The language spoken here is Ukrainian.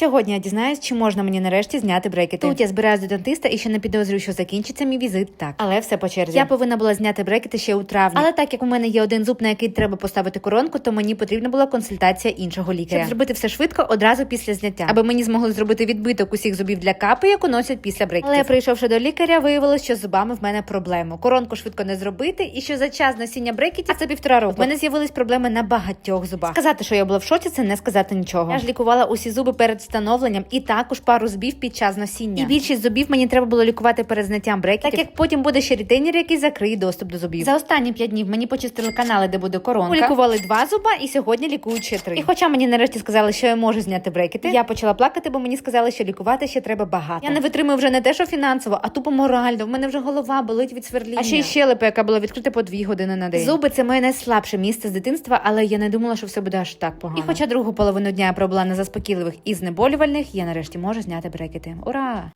Сьогодні я дізнаюсь, чи можна мені нарешті зняти брекети. Тут я збираюсь до дентиста і ще не підозрюю, що закінчиться мій візит. Так, але все по черзі. Я повинна була зняти брекети ще у травні. Але так як у мене є один зуб, на який треба поставити коронку, то мені потрібна була консультація іншого лікаря. Щоб зробити все швидко одразу після зняття, аби мені змогли зробити відбиток усіх зубів для капи, яку носять після брекетів. Але прийшовши до лікаря, виявилось, що з зубами в мене проблеми. Коронку швидко не зробити, і що за час носіння брекетів це півтора року. В мене з'явились проблеми на багатьох зубах. Сказати, що я була в шоці, це не сказати нічого. Я ж лікувала усі зуби перед встановленням і також пару зубів під час носіння. І більшість зубів мені треба було лікувати перед зняттям брекетів, так як потім буде ще ретейнер, який закриє доступ до зубів. За останні п'ять днів мені почистили канали, де буде коронка. Лікували два зуба, і сьогодні лікують ще три. І хоча мені нарешті сказали, що я можу зняти брекети, я почала плакати, бо мені сказали, що лікувати ще треба багато. Я не витримую вже не те, що фінансово, а тупо морально. В мене вже голова болить від сверління. А ще й щелепа, яка була відкрита по дві години на день. Зуби це моє найслабше місце з дитинства, але я не думала, що все буде аж так погано. І хоча другу половину дня я пробула на заспокійливих і знеболювальних, я нарешті можу зняти брекети. Ура!